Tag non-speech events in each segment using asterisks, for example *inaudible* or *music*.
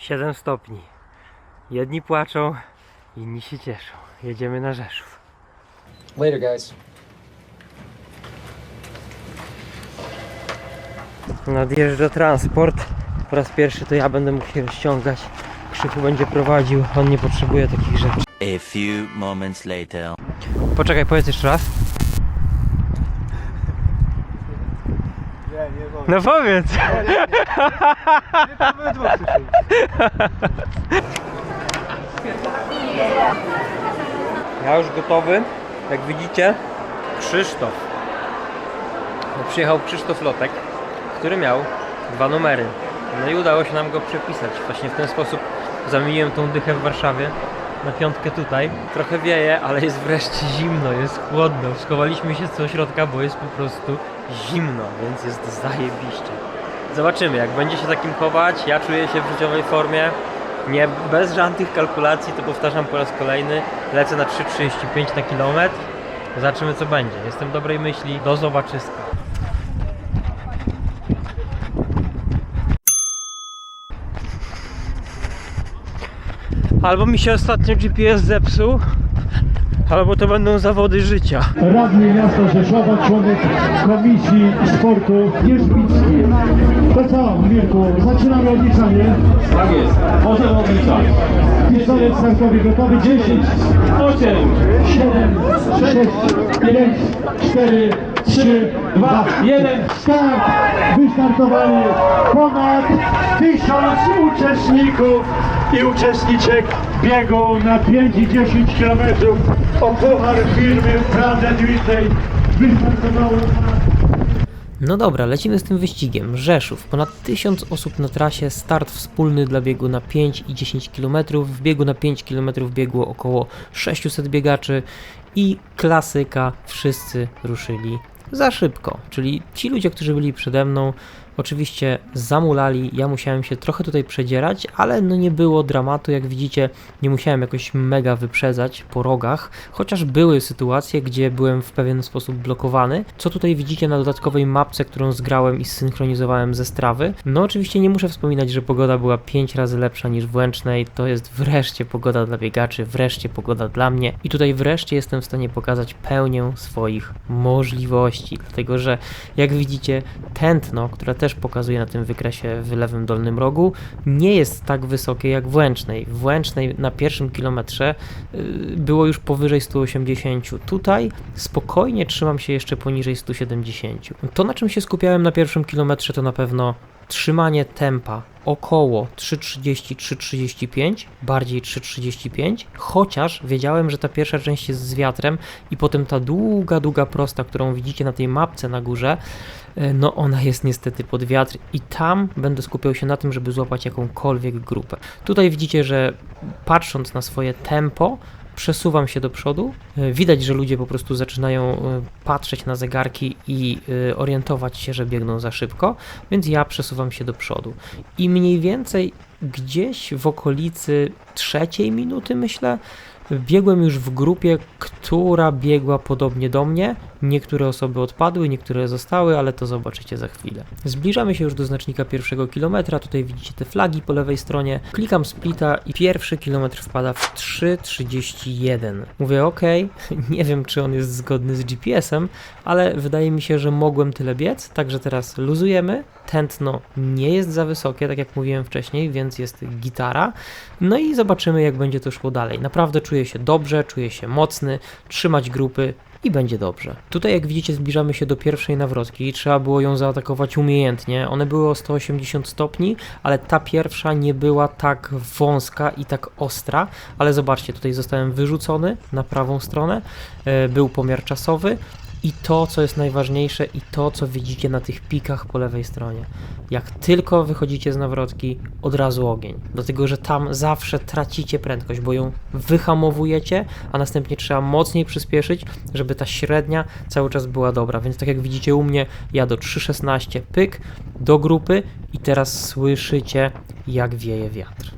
7 stopni. Jedni płaczą, inni się cieszą. Jedziemy na Rzeszów. Later, guys. Nadjeżdża transport. Po raz pierwszy to ja będę mógł się rozciągać. Krzychu będzie prowadził, on nie potrzebuje takich rzeczy. A few moments later. Poczekaj, powiedz jeszcze raz. Nie, nie wolno. No powiedz! Ja już gotowy. Jak widzicie, Krzysztof. Przyjechał Krzysztof Lotek, który miał dwa numery. No i udało się nam go przepisać. Właśnie w ten sposób zamieniłem tą dychę w Warszawie na piątkę tutaj. Trochę wieje, ale jest wreszcie zimno, jest chłodno. Schowaliśmy się do środka, bo jest po prostu zimno, więc jest zajebiście. Zobaczymy, jak będzie się takim chować. Ja czuję się w życiowej formie. Nie, bez żadnych kalkulacji, to powtarzam po raz kolejny. Lecę na 3,35 na kilometr. Zobaczymy co będzie. Jestem dobrej myśli. Do zobaczyska. Albo mi się ostatnio GPS zepsuł, albo to będą zawody życia. radny miasta Rzeszowa, członek Komisji Sportu Jerzbicki. To co, Mirku, zaczynamy odliczanie. Tak jest, możemy odliczać. Pistolet startowy gotowy, 10, 8, 7, 6, 5, 4, 3, 2, 1, start! Ponad 1000 uczestników i uczestniczek biegu na 5 i 10 km o puchar firmy Branded Whitley. Wystartowało No dobra, lecimy z tym wyścigiem. Rzeszów. Ponad 1000 osób na trasie. Start wspólny dla biegu na 5 i 10 km. W biegu na 5 km biegło około 600 biegaczy. I klasyka, wszyscy ruszyli za szybko. Czyli ci ludzie, którzy byli przede mną, oczywiście zamulali. Ja musiałem się trochę tutaj przedzierać, ale no nie było dramatu. Jak widzicie, nie musiałem jakoś mega wyprzedzać po rogach, chociaż były sytuacje, gdzie byłem w pewien sposób blokowany. Co tutaj widzicie na dodatkowej mapce, którą zgrałem i zsynchronizowałem ze strawy. No oczywiście nie muszę wspominać, że pogoda była 5 razy lepsza niż w Łęcznej. To jest wreszcie pogoda dla biegaczy, wreszcie pogoda dla mnie. I tutaj wreszcie jestem w stanie pokazać pełnię swoich możliwości, dlatego że jak widzicie, tętno, które też pokazuję na tym wykresie w lewym dolnym rogu, nie jest tak wysokie jak w Łęcznej. W Łęcznej na pierwszym kilometrze y, było już powyżej 180. Tutaj spokojnie trzymam się jeszcze poniżej 170. To, na czym się skupiałem na pierwszym kilometrze, to na pewno trzymanie tempa około 3.30-3.35, bardziej 3.35, chociaż wiedziałem, że ta pierwsza część jest z wiatrem i potem ta długa, długa prosta, którą widzicie na tej mapce na górze, no ona jest niestety pod wiatr i tam będę skupiał się na tym, żeby złapać jakąkolwiek grupę. Tutaj widzicie, że patrząc na swoje tempo, przesuwam się do przodu. E, Widać, że ludzie po prostu zaczynają e, patrzeć na zegarki i e, orientować się, że biegną za szybko, więc ja przesuwam się do przodu. I mniej więcej gdzieś w okolicy trzeciej minuty, myślę, biegłem już w grupie, która biegła podobnie do mnie. Niektóre osoby odpadły, niektóre zostały, ale to zobaczycie za chwilę. Zbliżamy się już do znacznika pierwszego kilometra. Tutaj widzicie te flagi po lewej stronie. Klikam splita i pierwszy kilometr wpada w 3.31. Mówię ok, *laughs* nie wiem czy on jest zgodny z GPS-em, ale wydaje mi się, że mogłem tyle biec, także teraz luzujemy. Tętno nie jest za wysokie, tak jak mówiłem wcześniej, więc jest gitara. No i zobaczymy, jak będzie to szło dalej. Naprawdę czuję się dobrze, czuję się mocny, trzymać grupy i będzie dobrze. Tutaj, jak widzicie, zbliżamy się do pierwszej nawrotki trzeba było ją zaatakować umiejętnie. One były o 180 stopni, ale ta pierwsza nie była tak wąska i tak ostra. Ale zobaczcie, tutaj zostałem wyrzucony na prawą stronę. E, Był pomiar czasowy. I to, co jest najważniejsze, i to, co widzicie na tych pikach po lewej stronie. Jak tylko wychodzicie z nawrotki, od razu ogień. Dlatego, że tam zawsze tracicie prędkość, bo ją wyhamowujecie, a następnie trzeba mocniej przyspieszyć, żeby ta średnia cały czas była dobra. Więc tak jak widzicie u mnie, ja do 3.16 pyk do grupy i teraz słyszycie, jak wieje wiatr.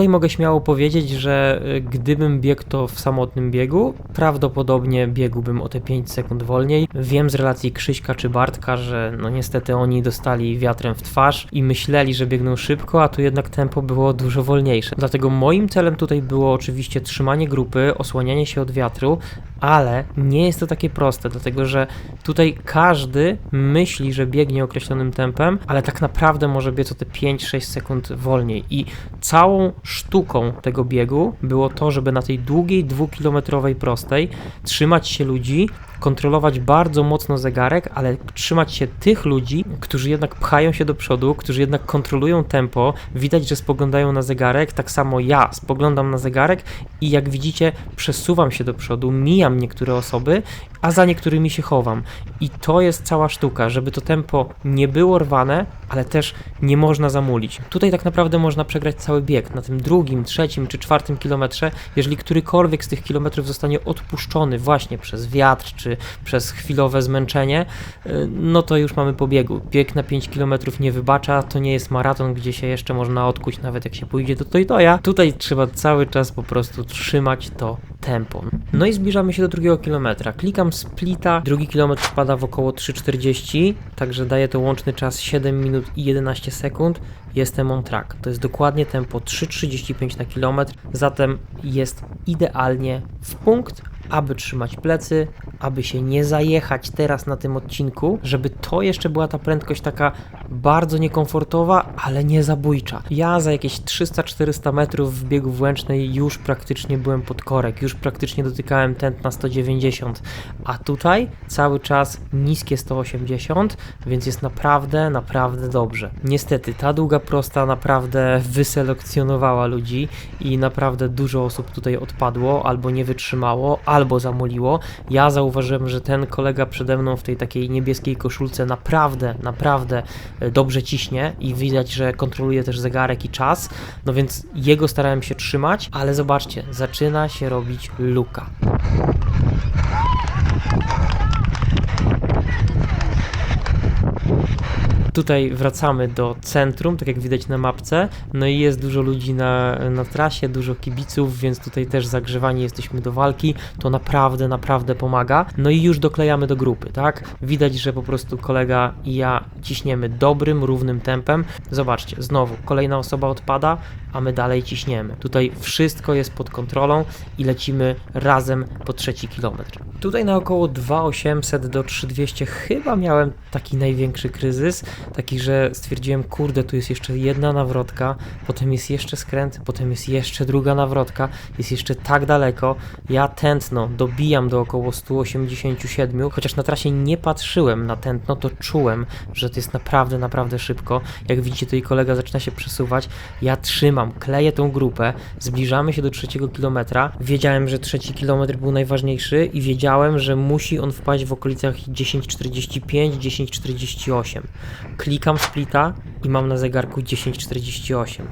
Tutaj mogę śmiało powiedzieć, że y, gdybym biegł to w samotnym biegu, prawdopodobnie biegłbym o te 5 sekund wolniej. Wiem z relacji Krzyśka czy Bartka, że no niestety oni dostali wiatrem w twarz i myśleli, że biegną szybko, a tu jednak tempo było dużo wolniejsze. Dlatego moim celem tutaj było oczywiście trzymanie grupy, osłanianie się od wiatru, ale nie jest to takie proste, dlatego że tutaj każdy myśli, że biegnie określonym tempem, ale tak naprawdę może biec o te 5-6 sekund wolniej. I całą sztuką tego biegu było to, żeby na tej długiej, dwukilometrowej prostej trzymać się ludzi, kontrolować bardzo mocno zegarek, ale trzymać się tych ludzi, którzy jednak pchają się do przodu, którzy jednak kontrolują tempo. Widać, że spoglądają na zegarek, tak samo ja spoglądam na zegarek i jak widzicie, przesuwam się do przodu, mijam niektóre osoby, a za niektórymi się chowam. I to jest cała sztuka, żeby to tempo nie było rwane, ale też nie można zamulić. Tutaj tak naprawdę można przegrać cały bieg. Na tym drugim, trzecim czy czwartym kilometrze, jeżeli którykolwiek z tych kilometrów zostanie odpuszczony właśnie przez wiatr czy przez chwilowe zmęczenie, y, no to już mamy po biegu. Bieg na 5 km nie wybacza, to nie jest maraton, gdzie się jeszcze można odkuć, nawet jak się pójdzie do Toytoja. Tutaj trzeba cały czas po prostu trzymać to tempo. No i zbliżamy się do drugiego kilometra. Klikam splita, drugi kilometr spada w około 3,40, także daje to łączny czas 7 minut i 11 sekund. Jestem on track. To jest dokładnie tempo 3,35 na kilometr, zatem jest idealnie w punkt, aby trzymać plecy, aby się nie zajechać teraz na tym odcinku, żeby to jeszcze była ta prędkość taka bardzo niekomfortowa, ale nie zabójcza. Ja za jakieś 300-400 metrów w biegu włęcznej już praktycznie byłem pod korek, już praktycznie dotykałem tętna 190, a tutaj cały czas niskie 180, więc jest naprawdę, naprawdę dobrze. Niestety, ta długa prosta naprawdę wyselekcjonowała ludzi i naprawdę dużo osób tutaj odpadło, albo nie wytrzymało, albo zamuliło. Ja zauważyłem, że ten kolega przede mną w tej takiej niebieskiej koszulce naprawdę, naprawdę dobrze ciśnie i widać, że kontroluje też zegarek i czas, no więc jego starałem się trzymać, ale zobaczcie, zaczyna się robić luka. Tutaj wracamy do centrum, tak jak widać na mapce. No i jest dużo ludzi na, na trasie, dużo kibiców, więc tutaj też zagrzewani jesteśmy do walki. To naprawdę, naprawdę pomaga. No i już doklejamy do grupy, tak? Widać, że po prostu kolega i ja ciśniemy dobrym, równym tempem. Zobaczcie, znowu kolejna osoba odpada, a my dalej ciśniemy. Tutaj wszystko jest pod kontrolą i lecimy razem po trzeci kilometr. Tutaj na około 2800 do 3200 chyba miałem taki największy kryzys, taki, że stwierdziłem, kurde, tu jest jeszcze jedna nawrotka, potem jest jeszcze skręt, potem jest jeszcze druga nawrotka, jest jeszcze tak daleko. Ja tętno dobijam do około 187, chociaż na trasie nie patrzyłem na tętno, to czułem, że to jest naprawdę, naprawdę szybko. Jak widzicie, tutaj kolega zaczyna się przesuwać. Ja trzymam, kleję tą grupę, zbliżamy się do trzeciego kilometra. Wiedziałem, że trzeci kilometr był najważniejszy i wiedziałem, że musi on wpaść w okolicach 10.45, 10.48. Klikam splita i mam na zegarku 10.48.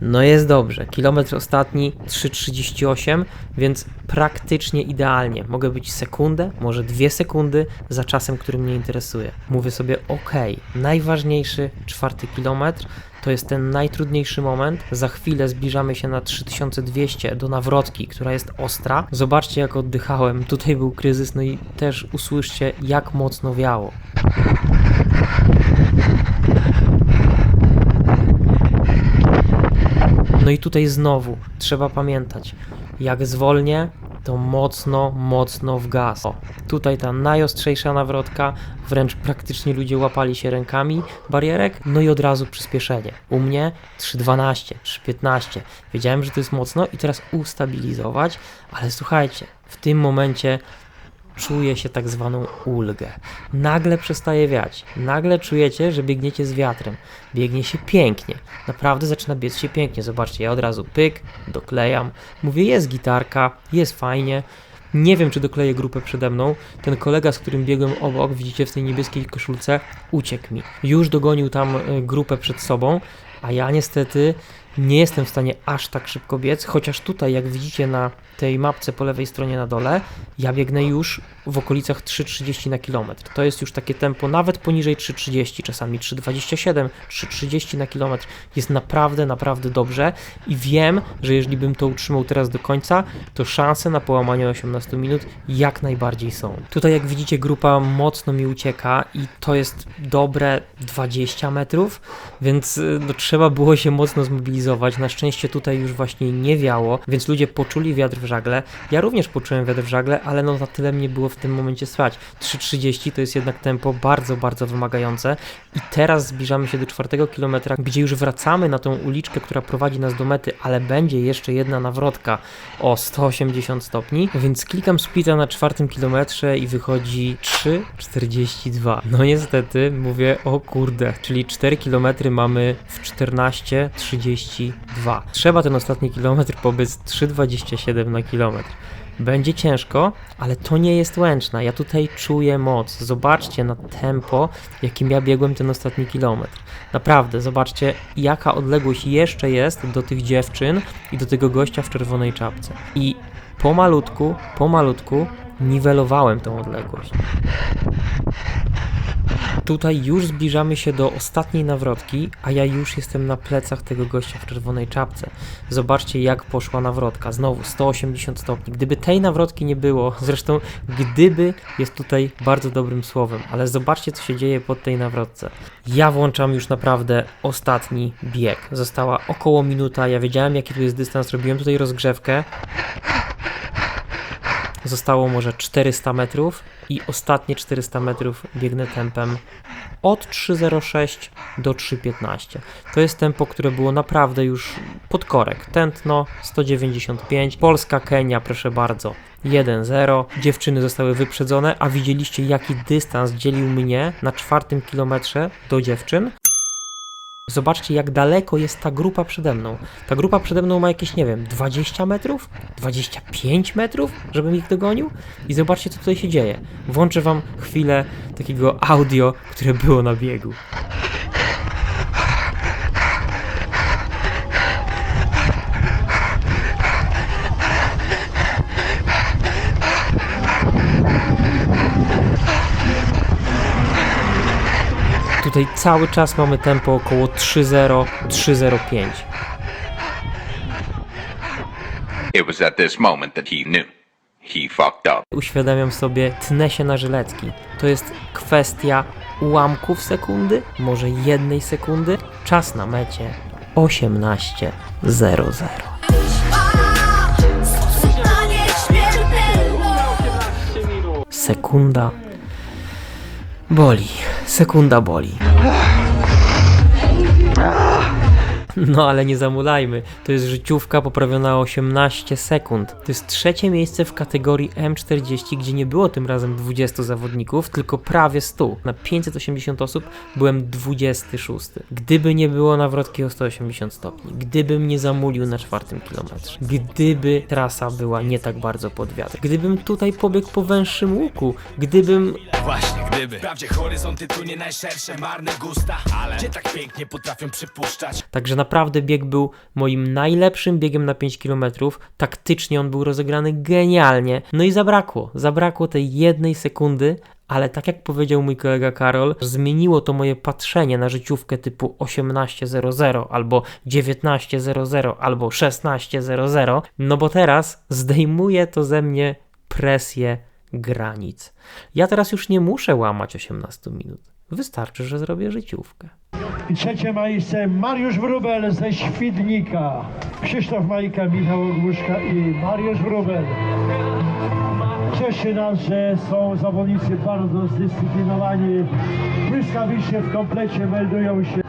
No jest dobrze. Kilometr ostatni 3.38, więc praktycznie idealnie. Mogę być sekundę, może dwie sekundy za czasem, który mnie interesuje. Mówię sobie, ok, najważniejszy czwarty kilometr. To jest ten najtrudniejszy moment. Za chwilę zbliżamy się na 3200 do nawrotki, która jest ostra. Zobaczcie, jak oddychałem. Tutaj był kryzys, no i też usłyszcie, jak mocno wiało. No i tutaj znowu trzeba pamiętać, jak zwolnię, to mocno, mocno w gaz. O, tutaj ta najostrzejsza nawrotka, wręcz praktycznie ludzie łapali się rękami barierek, no i od razu przyspieszenie. U mnie 3.12, 3.15. Wiedziałem, że to jest mocno i teraz ustabilizować, ale słuchajcie, w tym momencie czuje się tak zwaną ulgę. Nagle przestaje wiać. Nagle czujecie, że biegniecie z wiatrem. Biegnie się pięknie. Naprawdę zaczyna biec się pięknie. Zobaczcie, ja od razu pyk, doklejam. Mówię, jest gitarka, jest fajnie. Nie wiem, czy dokleję grupę przede mną. Ten kolega, z którym biegłem obok, widzicie w tej niebieskiej koszulce, uciekł mi. Już dogonił tam y, grupę przed sobą, a ja niestety Nie jestem w stanie aż tak szybko biec, chociaż tutaj, jak widzicie na tej mapce po lewej stronie na dole, ja biegnę już w okolicach 3,30 na kilometr. To jest już takie tempo nawet poniżej 3,30, czasami 3,27, 3,30 na kilometr. Jest naprawdę, naprawdę dobrze i wiem, że jeżeli bym to utrzymał teraz do końca, to szanse na połamanie 18 minut jak najbardziej są. Tutaj, jak widzicie, grupa mocno mi ucieka i to jest dobre 20 metrów, więc y, no, trzeba było się mocno zmobilizować. Na szczęście tutaj już właśnie nie wiało, więc ludzie poczuli wiatr w żagle. Ja również poczułem wiatr w żagle, ale no na tyle mnie było w tym momencie słać. 3.30 to jest jednak tempo bardzo, bardzo wymagające i teraz zbliżamy się do czwartego kilometra, gdzie już wracamy na tą uliczkę, która prowadzi nas do mety, ale będzie jeszcze jedna nawrotka o 180 stopni, więc klikam speeda na czwartym kilometrze i wychodzi 3.42. No niestety mówię, o kurde, czyli 4 kilometry mamy w 14.32. Trzeba ten ostatni kilometr pobiec 3.27 na kilometr. Będzie ciężko, ale to nie jest łęczna. Ja tutaj czuję moc. Zobaczcie na tempo, jakim ja biegłem ten ostatni kilometr. Naprawdę, zobaczcie, jaka odległość jeszcze jest do tych dziewczyn i do tego gościa w czerwonej czapce. I pomalutku, pomalutku niwelowałem tą odległość. Tutaj już zbliżamy się do ostatniej nawrotki, a ja już jestem na plecach tego gościa w czerwonej czapce. Zobaczcie, jak poszła nawrotka. Znowu 180 stopni. Gdyby tej nawrotki nie było, *laughs* zresztą gdyby jest tutaj bardzo dobrym słowem, ale zobaczcie, co się dzieje pod tej nawrotce. Ja włączam już naprawdę ostatni bieg. Została około minuta. Ja wiedziałem, jaki tu jest dystans. Robiłem tutaj rozgrzewkę. Zostało może 400 metrów i ostatnie 400 metrów biegnę tempem od 3.06 do 3.15. To jest tempo, które było naprawdę już pod korek. Tętno 195, Polska, Kenia, proszę bardzo. 1-0. Dziewczyny zostały wyprzedzone, a widzieliście jaki dystans dzielił mnie na czwartym kilometrze do dziewczyn? Zobaczcie, jak daleko jest ta grupa przede mną. Ta grupa przede mną ma jakieś, nie wiem, 20 metrów? 25 metrów, żebym ich dogonił? I zobaczcie, co tutaj się dzieje. Włączę wam chwilę takiego audio, które było na biegu. Tutaj cały czas mamy tempo około 3.0, 3.05. It was at this moment that he knew. He fucked up. uświadamiam sobie, tnę się na żyletki. To jest kwestia ułamków sekundy, może jednej sekundy. Czas na mecie 18.00. Zatrzymanie śmiertelne Sekunda boli. Sekunda boli. *laughs* No ale nie zamulajmy, to jest życiówka poprawiona o 18 sekund. To jest trzecie miejsce w kategorii M40, gdzie nie było tym razem 20 zawodników, tylko prawie 100. Na 580 osób byłem 26. Gdyby nie było nawrotki o 180 stopni, gdybym nie zamulił na czwartym kilometrze, gdyby trasa była nie tak bardzo pod wiatr, gdybym tutaj pobiegł po węższym łuku, gdybym Właśnie gdyby Wprawdzie horyzonty tu nie najszersze, marne gusta Ale gdzie tak pięknie potrafią przypuszczać Także naprawdę bieg był moim najlepszym biegiem na 5 km. Taktycznie on był rozegrany genialnie. No i zabrakło. Zabrakło tej jednej sekundy, ale tak jak powiedział mój kolega Karol, zmieniło to moje patrzenie na życiówkę typu 18.00 albo 19.00 albo 16.00. No bo teraz zdejmuje to ze mnie presję granic. Ja teraz już nie muszę łamać 18 minut. Wystarczy, że zrobię życiówkę. Trzecie miejsce Mariusz Wróbel ze Świdnika. Krzysztof Majka, Michał Ogłuszka i Mariusz Wróbel. Cieszy nas, że są zawodnicy bardzo zdyscyplinowani. Błyskawicznie w komplecie meldują się.